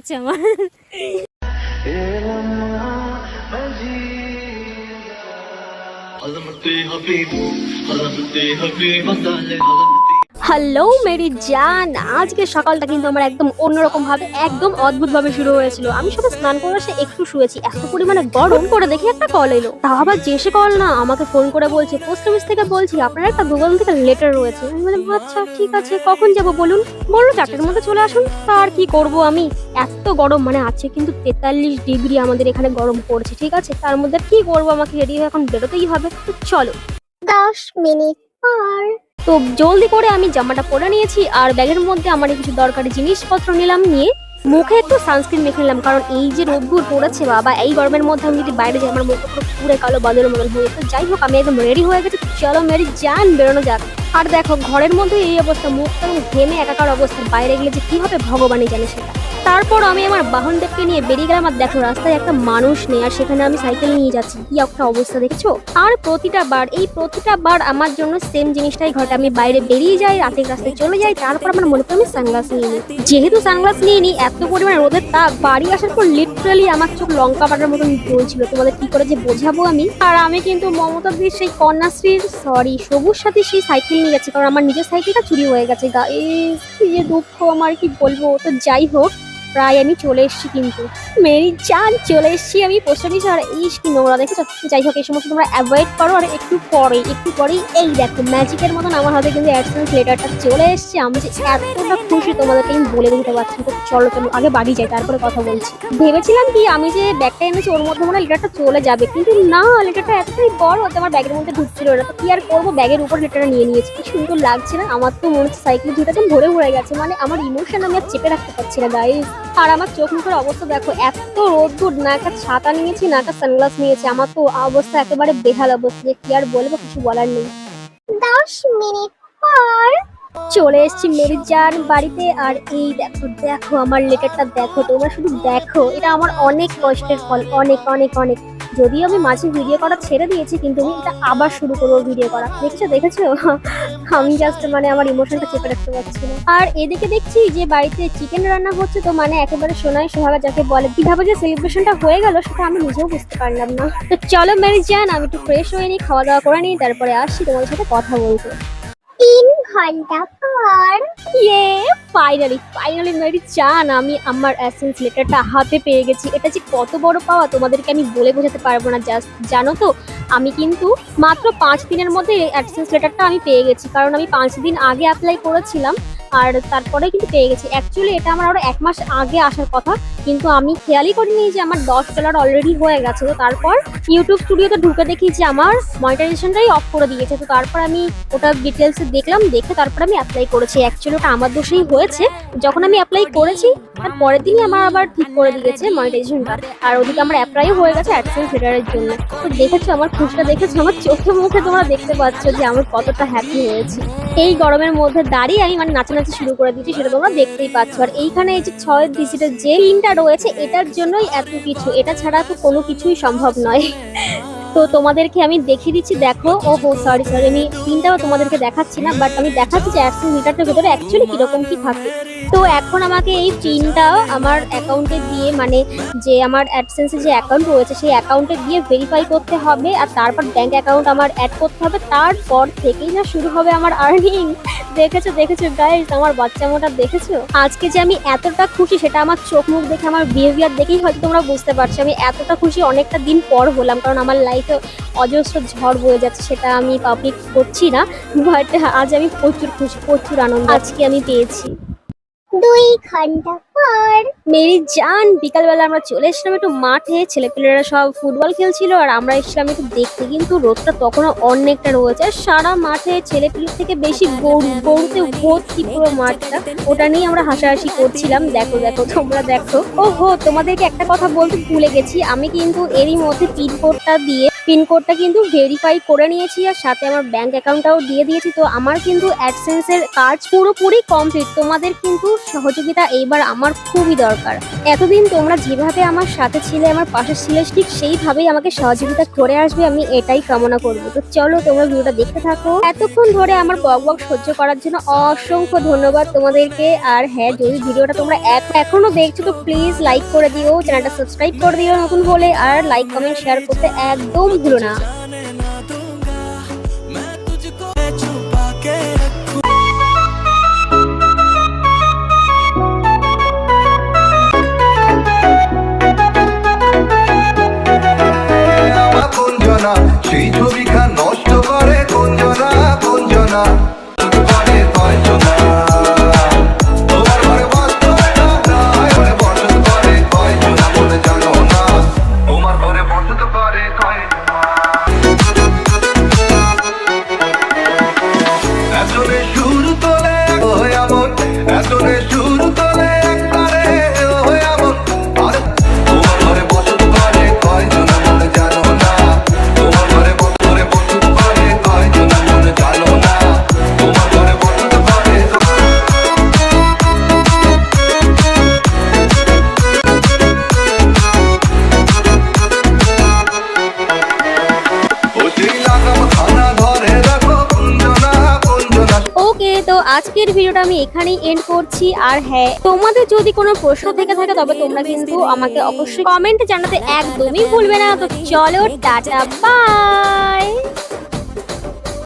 钱吗？হ্যালো Mary জান আজকে সকালটা কিন্তু আমার একদম অন্যরকম ভাবে, একদম অদ্ভুত ভাবে শুরু হয়েছিল। আমি সবাই স্নান করে এসে একটু শুয়েছি। এত পরিমাণে গরম করে দেখি একটা কল এলো। তা আবার যে সে কল না, আমাকে ফোন করে বলছে পোস্ট অফিস থেকে বলছি, আপনার একটা গুগল থেকে লেটার রয়েছে। আমি বললাম আচ্ছা ঠিক আছে, কখন যাব বলুন? বলুন চারটের মধ্যে চলে আসুন। আর কি করব আমি? এত গরম মানে আছে কিন্তু তেতাল্লিশ ডিগ্রি আমাদের এখানে গরম পড়ছে, ঠিক আছে? তার মধ্যে কি করব আমাকে রেডি হয়ে এখন বেরোতেই হবে। চলো। দশ মিনিট পর। তো জলদি করে আমি জামাটা পরে নিয়েছি আর ব্যাগের মধ্যে আমার কিছু দরকারি জিনিসপত্র নিলাম নিয়ে মুখে একটু সানস্ক্রিন মেখে নিলাম। কারণ এই যে রোদ্দুর পড়েছে বাবা, এই গরমের মধ্যে আমি যদি বাইরে যাই, আমার মুখ পুরো পুরে কালো বাদলের মতন হয়ে তো যাই হোক, আমি একদম রেডি হয়ে গেছি। চলো মেরি যান, বেরোনো যাক। আর দেখো, ঘরের মধ্যে এই অবস্থা আমি ঘেমে একাকার অবস্থা। বাইরে গেলে যে কি হবে ভগবানই জানে সেটা। তারপর আমি আমার বাহনদেরকে নিয়ে বেরিয়ে গেলাম, আর দেখো রাস্তায় একটা মানুষ নেই, আর সেখানে আমি সাইকেল নিয়ে যাচ্ছি। কি একটা অবস্থা দেখছ? আর প্রতিটা বার, এই প্রতিটা বার আমার জন্য সেম জিনিসটাই ঘটে। আমি বাইরে বেরিয়ে যাই, রাতের রাস্তায় চলে যাই, তারপর আমার মনে করে আমি সানগ্লাস নিয়ে নিই। যেহেতু সানগ্লাস নিয়ে নিই, এত পরিমাণে রোদের তাপ বাড়ি আসার পর লিটারালি আমার চোখ লঙ্কা বাটার মতন জ্বলছিল। তোমাদের কি করে যে বোঝাবো আমি? আর আমি কিন্তু মমতা দির সেই কন্যাশ্রীর সরি সবুজ সাথে সেই সাইকেল নিয়ে যাচ্ছি, কারণ আমার নিজের সাইকেলটা চুরি হয়ে গেছে। গা এই দুঃখ, আমার কি বলব? তো যাই হোক প্রায় আমি চলে এসেছি কিন্তু। মেরি চান চলে এসেছি আমি অফিস আর ইস, কি নোংরা দেখেছ? যাই হোক, এই সমস্ত তোমরা অ্যাভয়েড করো। আর একটু পরে একটু পরেই, এই দেখো ম্যাজিকের মতন আমার হাতে কিন্তু অ্যাডসেন্স লেটারটা চলে এসেছে। আমি যে এতটা খুশি তোমাদেরকে আমি বলে দিতে পারছি তো চলো চলো, আগে বাড়ি যাই, তারপরে কথা বলছি। ভেবেছিলাম কি, আমি যে ব্যাগটা এনেছি, ওর মধ্যে মনে লেটারটা চলে যাবে। কিন্তু না লেটারটা এতটাই বড় হতে আমার ব্যাগের মধ্যে ঢুকছিল ওটা তো কি আর করব? ব্যাগের উপর লেটারটা নিয়ে নিয়েছি। কি সুন্দর লাগছে না? আমার তো মনে হচ্ছে সাইকেল দুটাতে ভরে ভরে গেছে। মানে আমার ইমোশন আমি আর চেপে রাখতে পারছি না গাইস আর আমার চোখ মুখের অবস্থা দেখো এত রোদ্দুর না একটা ছাতা নিয়েছি না একটা সানগ্লাস নিয়েছি আমার তো অবস্থা একেবারে বেহাল অবস্থা যে কি আর বলব কিছু বলার নেই। দশ মিনিট পর চলে এসেছি মেরিজান বাড়িতে আর এই দেখো দেখো আমার লেটারটা দেখো তোমরা শুধু দেখো এটা আমার অনেক কষ্টের ফল অনেক অনেক অনেক। যদিও আমি মাঝে ভিডিও করা ছেড়ে দিয়েছি কিন্তু আমি এটা আবার শুরু করব ভিডিও করা। দেখছ দেখেছ? আমি জাস্ট মানে আমার ইমোশনটা চেপে রাখতে পারছি না। আর এদিকে দেখছি যে বাড়িতে চিকেন রান্না হচ্ছে তো মানে একেবারে সোনায় সোহাগা যাকে বলে কীভাবে যে সেলিব্রেশনটা হয়ে গেল সেটা আমি নিজেও বুঝতে পারলাম না। তো চলো ম্যারেজ যান আমি একটু ফ্রেশ হয়ে নিই খাওয়া দাওয়া করে নিই তারপরে আসছি তোমাদের সাথে কথা বলতে ঘণ্টা পর। ইয়ে ফাইনালি ফাইনালি মেরি চান আমি আমার অ্যাসেন্স লেটারটা হাতে পেয়ে গেছি। এটা যে কত বড় পাওয়া, তোমাদেরকে আমি বলে বোঝাতে পারব না। জাস্ট জানো তো, আমি কিন্তু মাত্র পাঁচ দিনের মধ্যে অ্যাডসেন্স লেটারটা আমি পেয়ে গেছি। কারণ আমি পাঁচ দিন আগে অ্যাপ্লাই করেছিলাম, আর তারপরে কিন্তু পেয়ে গেছি। অ্যাকচুয়ালি এটা আমার আরও এক মাস আগে আসার কথা। কিন্তু আমি খেয়ালই করিনি যে আমার দশ ডলার অলরেডি হয়ে গেছে। তো তারপর ইউটিউব স্টুডিওতে ঢুকে দেখি যে আমার মনিটাইজেশনটাই অফ করে দিয়েছে। তো তারপর আমি ওটা ডিটেলসে দেখলাম, দেখে তারপর আমি অ্যাপ্লাই করেছি। অ্যাকচুয়ালি ওটা আমার দোষেই হয়েছে। যখন আমি অ্যাপ্লাই করেছি, তার পরের দিনই আমার আবার ঠিক করে দিয়েছে মনিটাইজেশনটা আর ওদিকে আমার অ্যাপ্লাইও হয়ে গেছে অ্যাডসেন্স লেটারের জন্য। তো দেখেছ আমার খুশিটা, দেখেছ আমার চোখে মুখে তোমরা দেখতে পাচ্ছ যে আমার কতটা হ্যাপি হয়েছে। এই গরমের মধ্যে দাঁড়িয়ে আমি মানে নাচানাচি শুরু করে দিয়েছি, সেটা তোমরা দেখতেই পাচ্ছ। আর এইখানে এই যে ছয় ডিজিটের যে পিনটা রয়েছে, এটার জন্যই এত কিছু। এটা ছাড়া তো কোনো কিছুই সম্ভব নয়। তো তোমাদেরকে আমি দেখিয়ে দিচ্ছি, দেখো ও হো সরি সরি আমি পিনটাও তোমাদেরকে দেখাচ্ছি না বাট আমি দেখাচ্ছি যে অ্যাডসেন্স মিটারটার ভেতরে অ্যাকচুয়ালি কীরকম কি থাকে। তো এখন আমাকে এই পিনটাও আমার অ্যাকাউন্টে দিয়ে মানে যে আমার অ্যাডসেন্সে যে অ্যাকাউন্ট রয়েছে, সেই অ্যাকাউন্টে দিয়ে ভেরিফাই করতে হবে, আর তারপর ব্যাঙ্ক অ্যাকাউন্ট আমার অ্যাড করতে হবে। তারপর থেকেই না শুরু হবে আমার আর্নিং দেখেছ দেখেছ গাইস আমার বাচ্চা মোটা দেখেছ? আজকে যে আমি এতটা খুশি, সেটা আমার চোখ মুখ দেখে, আমার বিহেভিয়ার দেখেই হয়তো তোমরা বুঝতে পারছ। আমি এতটা খুশি, অনেকটা দিন পর হলাম, কারণ আমার লাইফে অজস্র ঝড় বয়ে যাচ্ছে, সেটা আমি পাবলিক করছি না বাট আজ আমি প্রচুর খুশি, প্রচুর আনন্দ আজকে আমি পেয়েছি। দুই ঘণ্টা মেরি জান, বিকালবেলা আমরা চলে এসেছিলাম একটু মাঠে। ছেলেপেলেরা সব ফুটবল খেলছিল আর আমরা এসেছিলাম একটু দেখতে, কিন্তু রোদটা তখনও অনেকটা রয়েছে। আর সারা মাঠে থেকে বেশি গরু, গরুতে ভর্তি পুরো মাঠটা। ওটা নিয়ে আমরা হাসাহাসি করছিলাম। দেখো দেখো, তোমরা দেখো। ও হো তোমাদেরকে একটা কথা বলতে ভুলে গেছি। আমি কিন্তু এরই মধ্যে পিনকোডটা দিয়ে পিনকোডটা কিন্তু ভেরিফাই করে নিয়েছি আর সাথে আমার ব্যাংক অ্যাকাউন্টটাও দিয়ে দিয়েছি। তো আমার কিন্তু অ্যাডসেন্সের কাজ পুরোপুরি কমপ্লিট তোমাদের কিন্তু সহযোগিতা এইবার আমার আমার খুবই দরকার। এতদিন তোমরা যেভাবে আমার সাথে ছিলে, আমার পাশে ছিলে, ঠিক সেইভাবেই আমাকে সহযোগিতা করে আসবে, আমি এটাই কামনা করব। তো চলো তোমরা ভিডিওটা দেখতে থাকো। এতক্ষণ ধরে আমার বক বক সহ্য করার জন্য অসংখ্য ধন্যবাদ তোমাদেরকে। আর হ্যাঁ যদি ভিডিওটা তোমরা এখনও দেখছ, তো প্লিজ লাইক করে দিও, চ্যানেলটা সাবস্ক্রাইব করে দিও নতুন হলে। আর লাইক কমেন্ট শেয়ার করতে একদম ভুলো না। সেই ছবিখা নষ্ট করে গঞ্জনা কঞ্জনা তো আজকের ভিডিওটা আমি এখানেই এন্ড করছি। আর হ্যাঁ তোমাদের যদি কোনো প্রশ্ন থেকে থাকে, তবে তোমরা কিন্তু আমাকে অবশ্যই কমেন্ট জানাতে একদমই ভুলবে না। তো চলো, টাটা বাই